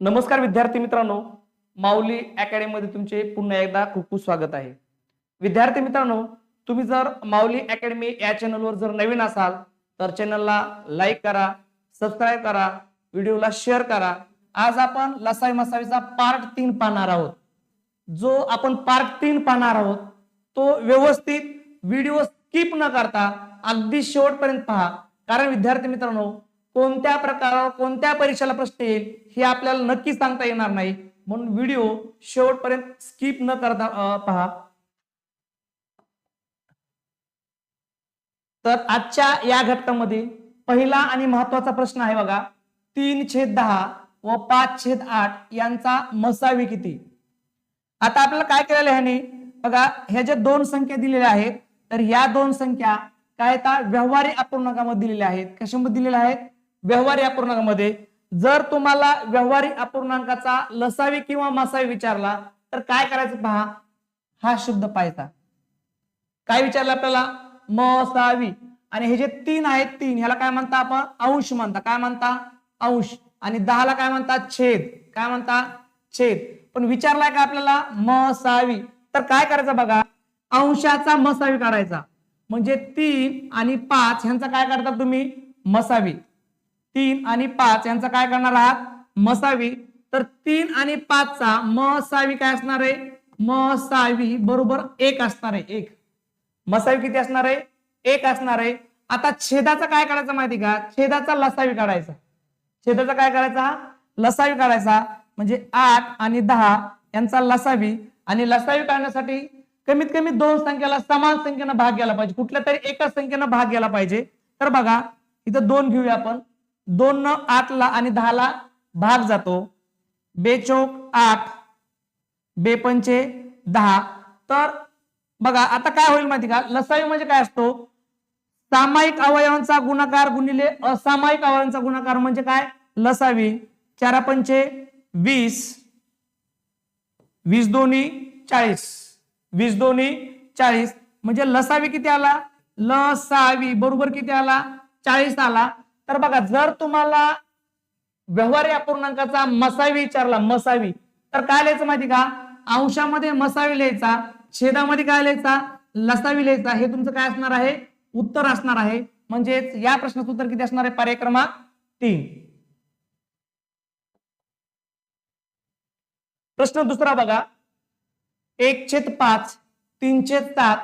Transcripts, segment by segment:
नमस्कार विद्यार्थी मित्रांनो माऊली अकॅडमीमध्ये तुमचे पुन्हा एकदा खूप खूप स्वागत आहे. विद्यार्थी मित्रांनो तुम्ही जर माऊली अकॅडमी या चॅनलवर जर नवीन असाल तर चॅनलला लाईक करा सबस्क्राईब करा व्हिडिओला शेअर करा. आज आपण लसाई मसावीचा पार्ट तीन पाहणार आहोत. जो आपण पार्ट तीन पाहणार आहोत तो व्यवस्थित व्हिडिओ स्किप न करता अगदी शेवटपर्यंत पहा. कारण विद्यार्थी मित्रांनो कोणत्या प्रकारावर कोणत्या परीक्षेला प्रश्न येईल हे आपल्याला नक्की सांगता येणार नाही. म्हणून व्हिडिओ शेवटपर्यंत स्किप न करता पहा. तर आजच्या या घटकामध्ये पहिला आणि महत्त्वाचा प्रश्न आहे बघा. तीन छेद दहा व पाच छेद आठ यांचा मसावी किती? आता आपल्याला काय केलेलं ह्याने? बघा ह्या ज्या दोन संख्या दिलेल्या आहेत तर या दोन संख्या काय त्या व्यवहारी अपूर्णांकामध्ये दिलेल्या आहेत. कशामध्ये दिलेल्या आहेत? व्यवहारी अपूर्णांकामध्ये जर तुम्हाला व्यवहारी अपूर्णांकाचा लसावी किंवा मसावी विचारला तर काय करायचं पहा? हा शब्द पाहायचा. काय विचारलं आपल्याला? मसावी. आणि हे जे तीन आहेत तीन ह्याला काय म्हणता आपण? अंश म्हणता. काय म्हणता? अंश. आणि दहाला काय म्हणतात छेद. काय म्हणता? छेद. पण विचारलाय का आपल्याला? मसावी. तर काय करायचं बघा? अंशाचा मसावी काढायचा. म्हणजे तीन आणि पाच ह्यांचा काय करता तुम्ही? मसावी. तीन आणि पाच यांचा काय करणार आहात? मसावी. तर तीन आणि पाचचा मसावी काय असणार आहे? मसावी बरोबर एक असणार आहे. एक. मसावी किती असणार आहे? एक असणार आहे. आता छेदाचा काय करायचं माहिती का? छेदाचा लसावी काढायचा. छेदाचा काय करायचा? लसावी काढायचा. म्हणजे आठ आणि दहा यांचा लसावी. आणि लसावी काढण्यासाठी कमीत कमी दोन संख्येला समान संख्येनं भाग घ्यायला पाहिजे. कुठल्या तरी एकाच संख्येनं भाग घ्यायला पाहिजे. तर बघा इथं दोन घेऊया आपण. दोन न आठला आणि दहाला भाग जातो. बेचोक आठ बेपंचे दहा. तर बघा आता काय होईल माहिती का? लसावी म्हणजे काय असतो? सामायिक अवयवांचा गुणाकार गुणिले असामायिक अवयवांचा गुणाकार म्हणजे काय? लसावी. चारा पंचे वीस वीस दोन्ही चाळीस वीस दोन्ही चाळीस. म्हणजे लसावी किती आला? लसावी. बरोबर किती आला? चाळीस आला. तर बघा जर तुम्हाला व्यवहार या पूर्णांकाचा मसावी विचारला मसावी तर काय लिहायचं माहिती का? अंशामध्ये मसावी लिहायचा छेदामध्ये काय लिहायचा? लसावी लिहायचा. हे तुमचं काय असणार आहे? उत्तर असणार आहे. म्हणजेच या प्रश्नाचं उत्तर किती असणार आहे? पर्याय क्रमांक तीन. प्रश्न दुसरा बघा. एक छेद पाच तीन छेद सात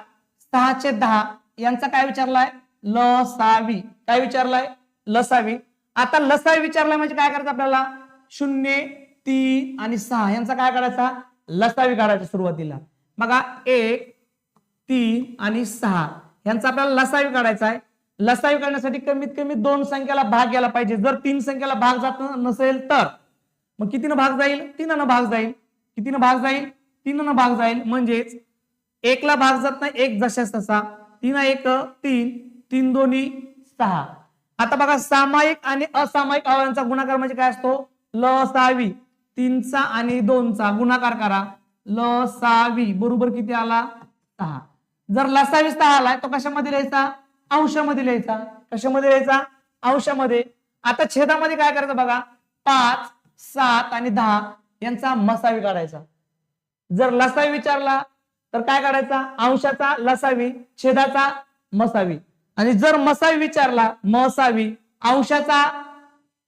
सहा छेद दहा यांचा काय विचारलाय? लसावी. काय विचारलाय? लसावी. आता लसावी विचारलाय म्हणजे काय करायचं आपल्याला? शून्य तीन आणि सहा. यांचा काय करायचा? लसावी काढायचा सुरुवातीला. बघा एक तीन आणि सहा. यांचा आपल्याला लसावी काढायचा आहे. लसावी काढण्यासाठी कमीत कमी दोन संख्याला भाग गेला पाहिजे. जर तीन संख्याला भाग जात नसेल तर मग कितीनं भाग जाईल? तीनानं भाग जाईल. कितीनं भाग जाईल? तीनानं भाग जाईल. म्हणजेच एकला भाग जात नाही एक जशास तसा. तीन एक तीन. तीन दोन्ही सहा. आता बघा सामायिक आणि असामायिक अवयवांचा गुणाकार म्हणजे काय असतो? लसावी तीनचा आणि दोनचा गुणाकार करा. लसावी बरोबर किती आला? सहा. जर लसावी सहा आलाय तो कशामध्ये लिहायचा? अंशामध्ये लिहायचा. कशामध्ये लिहायचा? अंशामध्ये. आता छेदामध्ये काय करायचं बघा? पाच सात आणि दहा यांचा मसावी काढायचा. जर लसावी विचारला तर काय काढायचा? अंशाचा लसावी छेदाचा मसावी आणि जर मसावी विचारला मसावी अंशाचा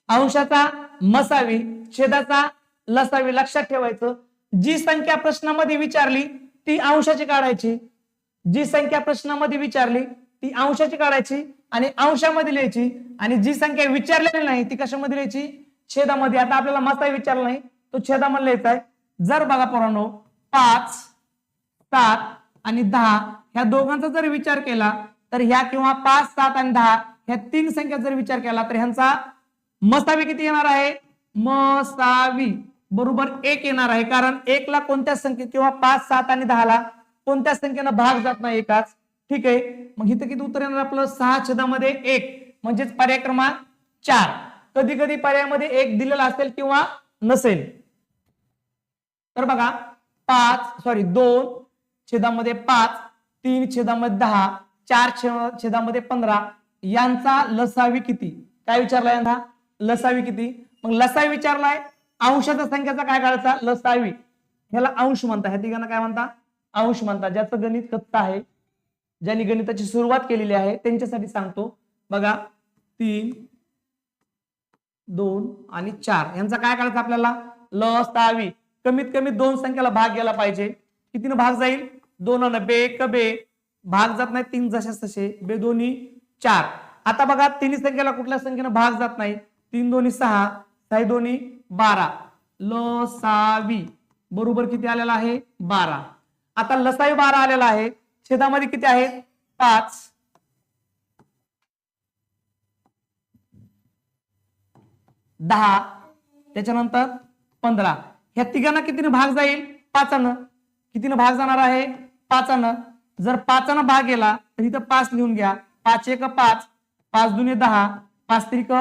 अंशाचा मसावी छेदाचा लसावी लक्षात ठेवायचं. जी संख्या प्रश्नामध्ये विचारली ती अंशाची काढायची. जी संख्या प्रश्नामध्ये विचारली ती अंशाची काढायची आणि अंशामध्ये लिहायची. आणि जी संख्या विचारलेली नाही ती कशामध्ये लिहायची? छेदामध्ये. आता आपल्याला मसावी विचारला नाही तो छेदामध्ये लिहायचा आहे. जर बघा पोरांनो पाच सात आणि दहा ह्या दोघांचा जर विचार केला तर ह्या किंवा पाच सात आणि दहा ह्या तीन संख्या जर विचार केला तर ह्यांचा मसावी किती येणार आहे? मसावी. बरोबर एक येणार आहे. कारण एकला कोणत्या संख्ये किंवा पाच सात आणि दहाला कोणत्या संख्येनं भाग जात नाही एकाच? ठीक आहे. मग इथं किती उत्तर येणार आपलं? सहा छेदामध्ये एक. म्हणजेच पर्याय क्रमांक चार. कधी कधी पर्यायामध्ये एक दिलेला असेल किंवा नसेल. तर बघा पाच सॉरी दोन छेदामध्ये पाच तीन छेदामध्ये दहा चार छेदामध्ये पंधरा. यांचा लसावी किती? काय विचारलाय यांना? लसावी किती? मग लसावी विचारलाय अंशाच्या संख्याचा काय काढायचा? लसावी. ह्याला अंश म्हणता. ह्या तिघांना काय म्हणता? अंश म्हणता. ज्याचं गणित कच्चं आहे ज्यांनी गणिताची सुरुवात केलेली आहे त्यांच्यासाठी सांगतो. बघा तीन दोन आणि चार. यांचा काय काढायचा आपल्याला? लसावी. कमीत कमी दोन संख्याला भाग गेला पाहिजे. कितीनं भाग जाईल? दोन बे क बे. भाग जात नाही तीन जशाच तसे. बेदोनी चार. आता बघा तिन्ही संख्येला कुठल्या संख्येनं भाग जात नाही? तीन दोन्ही सहा. साई दोन्ही बारा. लसावी बरोबर किती आलेला आहे? बारा. आता लसावी बारा आलेला आहे. छेदामध्ये किती आहे? पाच. दहा. त्याच्यानंतर पंधरा. ह्या तिघांना कितीने भाग जाईल? पाचानं. कितीनं भाग जाणार आहे? पाचानं. जर पाचानं भाग गेला तर इथं पाच लिहून घ्या. पाच एक पाच पाच दुने दहा पाच त्रिक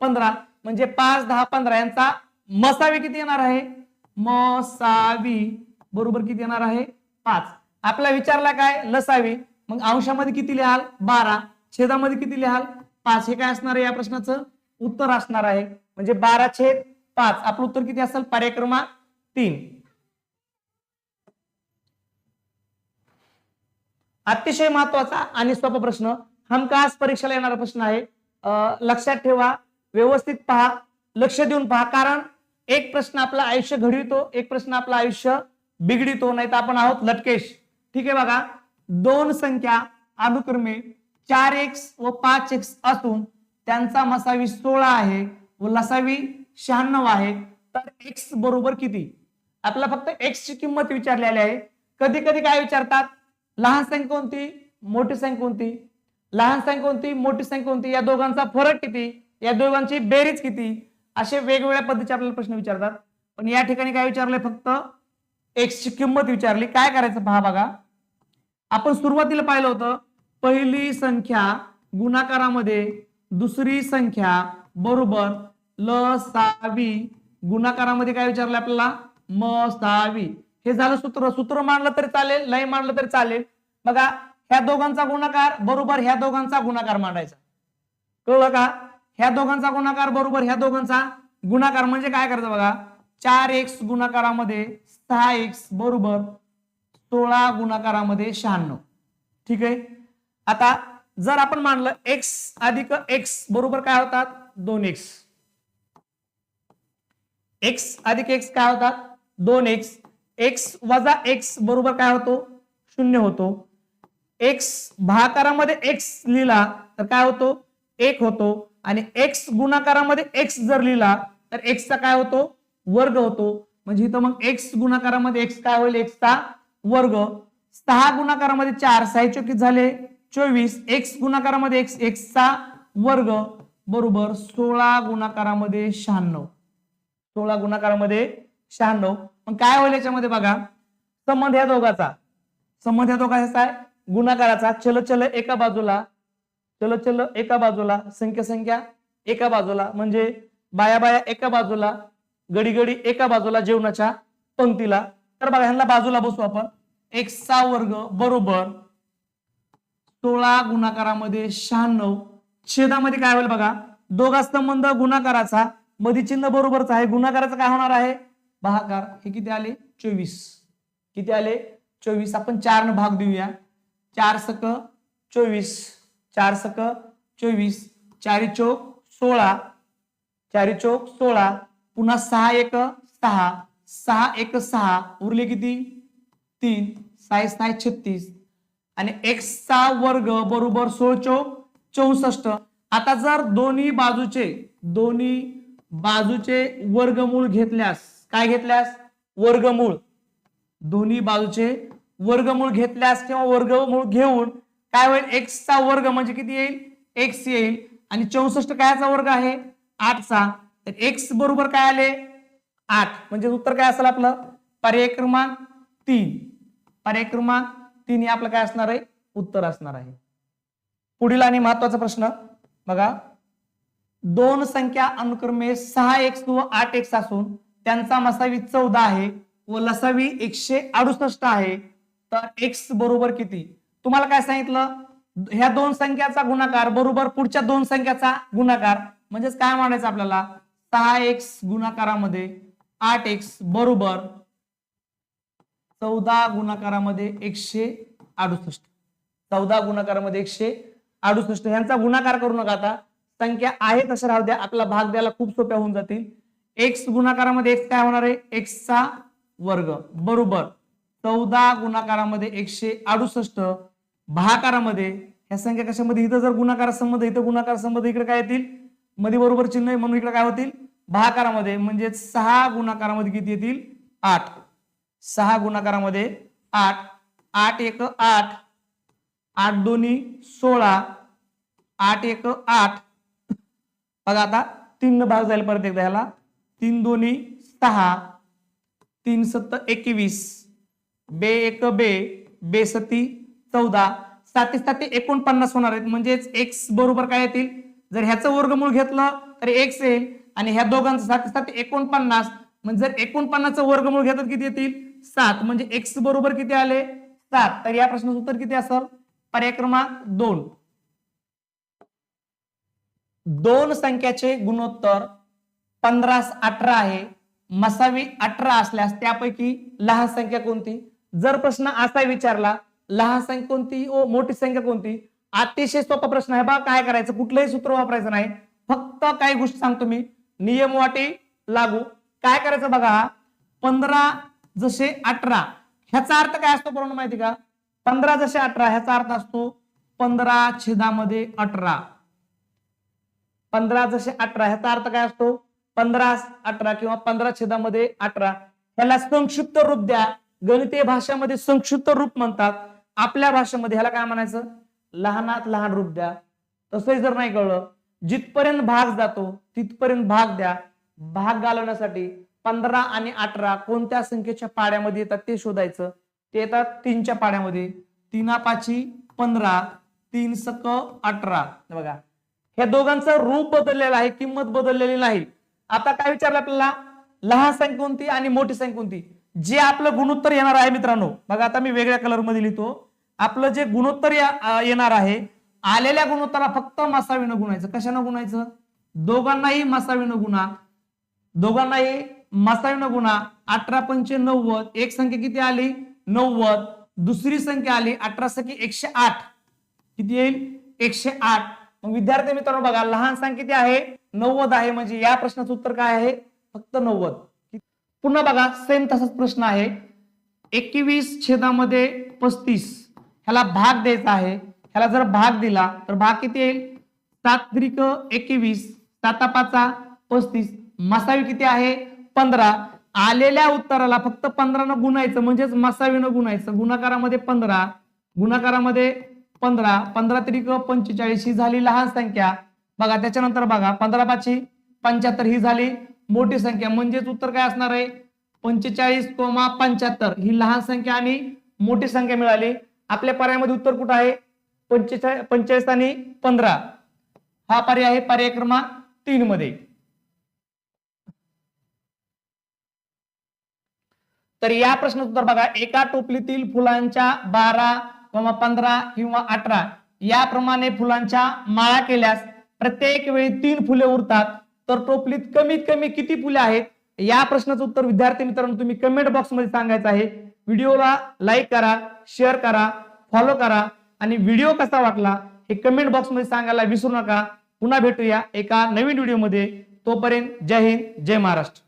पंधरा. म्हणजे पाच दहा पंधरा यांचा मसावी किती येणार आहे? मसावी बरोबर किती येणार आहे? पाच. आपला विचारला काय? लसावी. मग अंशामध्ये किती लिहाल? बारा. छेदामध्ये किती लिहाल? पाच. हे काय असणार आहे या प्रश्नाचं? उत्तर असणार आहे. म्हणजे बारा छेद पाच. आपलं उत्तर किती असेल? पर्याय क्रमांक तीन. अतिशय महत्त्वाचा आणि सोपा प्रश्न. हमखास परीक्षेला येणारा प्रश्न आहे. लक्षात ठेवा व्यवस्थित पहा लक्ष देऊन पहा. कारण एक प्रश्न आपलं आयुष्य घडवितो एक प्रश्न आपलं आयुष्य बिघडितो नाही तर आपण आहोत लटकेश. ठीक आहे बघा. दोन संख्या अनुक्रमे चार एक्स व पाच एक्स असून त्यांचा मसावी सोळा आहे व लसावी शहाण्णव आहे. तर एक्स बरोबर किती? आपल्याला फक्त एक्सची किंमत विचारलेली आहे. कधी कधी काय विचारतात? लहान संख्या कोणती? मोठी संख्या कोणती? लहान संख्या कोणती? मोठी संख्या कोणती? या दोघांचा फरक किती? या दोघांची बेरीज किती? असे वेगवेगळ्या पद्धतीचे आपल्याला प्रश्न विचारतात. पण या ठिकाणी काय विचारलंय फक्त? एक्सची किंमत विचारली. काय करायचं पहा बघा. आपण सुरुवातीला पाहिलं होतं पहिली संख्या गुणाकारामध्ये दुसरी संख्या बरोबर ल सावी गुणाकारामध्ये काय विचारलं आपल्याला? म सावी हे झालं सूत्र. सूत्र मांडलं तरी चालेल लय मांडलं तरी चालेल. बघा ह्या दोघांचा गुणाकार बरोबर ह्या दोघांचा गुणाकार मांडायचा. कळलं का? ह्या दोघांचा गुणाकार बरोबर ह्या दोघांचा गुणाकार म्हणजे काय करायचं बघा? चार एक्स गुणाकारामध्ये सहा एक्स बरोबर सोळा गुणाकारामध्ये शहाण्णव. ठीक आहे? आता जर आपण मानलं एक्स अधिक एक्स बरोबर काय होतात? दोन एक्स एक्स अधिक एक्स काय होतात? दोन एक्स एक्स वजा एक्स बरोबर काय होतो? शून्य होतो. एक्स भाकारामध्ये एक्स लिहिला तर काय होतो? एक होतो. आणि एक्स गुणाकारामध्ये एक्स जर लिहिला तर एक्सचा काय होतो? वर्ग होतो. म्हणजे इथं मग एक्स गुणाकारामध्ये एक्स काय होईल? एक्सचा वर्ग. सहा गुणाकारामध्ये चार सहा चौकीत झाले? चोवीस. एक्स गुणाकारामध्ये एक्स एक्सचा वर्ग. बरोबर. सोळा गुणाकारामध्ये शहाण्णव. सोळा गुणाकारामध्ये शहाण्णव. मग काय होईल याच्यामध्ये बघा? संबंध या दोघाचा. संबंध या दोघाचा आहे? गुणाकाराचा. चल चल एका बाजूला. चल चल एका बाजूला. संख्या संख्या एका बाजूला. म्हणजे बाया बाया एका बाजूला. गडी गडी एका बाजूला जेवणाच्या पंक्तीला. तर बघा ह्यांना बाजूला बसू आपण. एक सा वर्ग बरोबर सोळा गुणाकारामध्ये शहाण्णव. छेदामध्ये काय होईल बघा? दोघा संबंध गुणाकाराचा. मधी चिन्ह बरोबरच आहे. गुणाकाराचा काय होणार आहे? भागाकार हे किती आले? चोवीस. किती आले? चोवीस. आपण चार न भाग देऊया. चार सक चोवीस. चार सक चोवीस. चारी चौक सोळा. चारी चौक सोळा. पुन्हा सहा एक सहा. सहा एक सहा. उरले किती? तीन. साय साय छत्तीस. आणि एक्सचा वर्ग बरोबर सोळ चौक चौसष्ट. आता जर दोन्ही बाजूचे दोन्ही बाजूचे वर्गमूळ घेतल्यास काय घेतल्यास? वर्गमूळ. दोन्ही बाजूचे वर्गमूळ घेतल्यास किंवा वर्गमूळ घेऊन काय होईल? एक्सचा वर्ग म्हणजे किती येईल? एक्स येईल. आणि चौसष्ट कायचा वर्ग आहे? आठचा तर एक्स बरोबर काय आले? आठ. म्हणजे उत्तर काय असेल आपलं? पर्याय क्रमांक तीन. पर्याय क्रमांक तीन हे आपलं काय असणार आहे? उत्तर असणार आहे. पुढील आणि महत्त्वाचा प्रश्न. बघा. दोन संख्या अनुक्रमे सहा एक्स व आठ एक्स असून त्यांचा मसावी चौदा आहे व लसावी एकशे अडुसष्ट आहे. तर एक्स बरोबर किती? तुम्हाला काय सांगितलं? ह्या दोन संख्याचा गुणाकार बरोबर पुढच्या दोन संख्याचा गुणाकार म्हणजेच काय म्हणायचं आपल्याला? सहा एक्स गुणाकारामध्ये आठ एक्स बरोबर चौदा गुणाकारामध्ये एकशे अडुसष्ट. चौदा गुणाकारामध्ये एकशे अडुसष्ट. ह्यांचा गुणाकार करू नका आता. संख्या आहे तशा राहू द्या. आपला भाग द्यायला खूप सोप्या होऊन जातील. एक्स गुणाकारामध्ये एक्स काय होणार आहे? एक्सचा वर्ग. बरोबर. चौदा गुणाकारामध्ये एकशे अडुसष्ट. भाकारामध्ये ह्या संख्या कशामध्ये? इथं जर गुणाकार संबंध इथं गुणाकार संबंध इकडे काय येतील? मध्ये बरोबर चिन्ह आहे म्हणून इकडे काय होतील? भाकारामध्ये. म्हणजे सहा गुणाकारामध्ये किती येतील? आठ. सहा गुणाकारामध्ये आठ. आठ एक आठ. आठ दोन्ही सोळा. आठ एक आठ. बघा आता तीन भाग जाईल परत एकदा ह्याला. तीन दोन्ही सहा. तीन सत्त एकवीस. बे एक बे. बे सती चौदा. साती साती एकोणपन्नास होणार आहेत. म्हणजेच एक्स बरोबर काय येतील? जर ह्याचं वर्गमूळ घेतलं तर एक्स येईल. आणि ह्या दोघांचं साती साती एकोणपन्नास. म्हणजे जर एकोणपन्नासचं वर्गमूळ घेतात किती येतील? सात. म्हणजे एक्स बरोबर किती आले? सात. तर या प्रश्नाचं उत्तर किती असेल? पर्याय क्रमांक दोन. दोन संख्याचे गुणोत्तर पंधरास अठरा आहे. मसावी अठरा असल्यास त्यापैकी लहान संख्या कोणती? जर प्रश्न असा विचारला लहान संख्या कोणती ओ मोठी संख्या कोणती? अतिशय सोपा प्रश्न आहे बा. काय करायचं? कुठलंही सूत्र वापरायचं नाही. फक्त काही गोष्टी सांगतो मी. नियम वाटी लागू. काय करायचं बघा? पंधरा जसे अठरा. ह्याचा अर्थ काय असतो बरोबर माहिती का? पंधरा जसे अठरा ह्याचा अर्थ असतो पंधरा छेदामध्ये अठरा. पंधरा जसे अठरा ह्याचा अर्थ काय असतो? पंधरा अठरा किंवा पंधरा छेदामध्ये अठरा. ह्याला संक्षिप्त रूप द्या. गणितीय भाषेमध्ये संक्षिप्त रूप म्हणतात. आपल्या भाषेमध्ये ह्याला काय म्हणायचं? लहानात लहान रूप द्या. तसंही जर नाही कळलं जिथपर्यंत भाग जातो तिथपर्यंत भाग द्या. भाग घालवण्यासाठी पंधरा आणि अठरा कोणत्या संख्येच्या पाड्यामध्ये येतात ते शोधायचं. ते येतात तीनच्या पाड्यामध्ये. तीना पाची पंधरा तीन सक अठरा. बघा. ह्या दोघांचं रूप बदललेलं आहे किंमत बदललेली नाही. आता काय विचारलं आपल्याला? लहान संख्या कोणती आणि मोठी संख्या कोणती? जे आपलं गुणोत्तर येणार आहे मित्रांनो बघा आता मी वेगळ्या कलरमध्ये लिहितो. आपलं जे गुणोत्तर येणार आहे आलेल्या गुणोत्तरा फक्त मसावीनं गुणायचं. कशानं गुणायचं? दोघांनाही मसावीनं गुणा. दोघांनाही मसावीनं गुणा. अठरा पंचे नव्वद एक संख्या किती आली? नव्वद. दुसरी संख्या आली अठरा सखी एकशे आठ. किती येईल? एकशे आठ. मग विद्यार्थी मित्रांनो बघा लहान सांग किती आहे? नव्वद आहे. म्हणजे या प्रश्नाचं उत्तर काय आहे? फक्त नव्वद. पुन्हा बघा सेम तसाच प्रश्न आहे. एकवीस छेदामध्ये पस्तीस. ह्याला भाग द्यायचा आहे. ह्याला जर भाग दिला तर भाग किती येईल? सात त्रिक एकवीस साता पाचा पस्तीस मसावी किती आहे? पंधरा. आलेल्या उत्तराला फक्त पंधरानं गुणायचं म्हणजेच मसावीनं गुणायचं. गुणाकारामध्ये पंधरा गुणाकारामध्ये पंधरा पंधरा त्रिक पंचेचाळीस ही झाली लहान संख्या. बघा त्याच्यानंतर बघा पंधरा पाचशे पंच्याहत्तर ही झाली मोठी संख्या. म्हणजेच उत्तर काय असणार आहे? पंचेचाळीस कोमा पंच्याहत्तर ही लहान संख्या आणि मोठी संख्या मिळाली. आपल्या पर्यायामध्ये उत्तर कुठं आहे? पंचेचाळीस पंचेचाळीस आणि पंधरा. हा पर्याय आहे पर्याय क्रमांक तीन मध्ये. तर या प्रश्नाचं उत्तर बघा. एका टोपलीतील फुलांच्या बारा किंवा पंधरा किंवा अठरा याप्रमाणे फुलांच्या माळा केल्यास प्रत्येक वेळी तीन फुले उरतात. तर टोपलीत कमीत कमी किती फुले आहेत? या प्रश्नाचं उत्तर विद्यार्थी मित्रांनो तुम्ही कमेंट बॉक्समध्ये सांगायचं आहे. व्हिडिओला लाईक करा शेअर करा फॉलो करा आणि व्हिडिओ कसा वाटला हे कमेंट बॉक्समध्ये सांगायला विसरू नका. पुन्हा भेटूया एका नवीन व्हिडिओमध्ये तोपर्यंत जय हिंद जय महाराष्ट्र.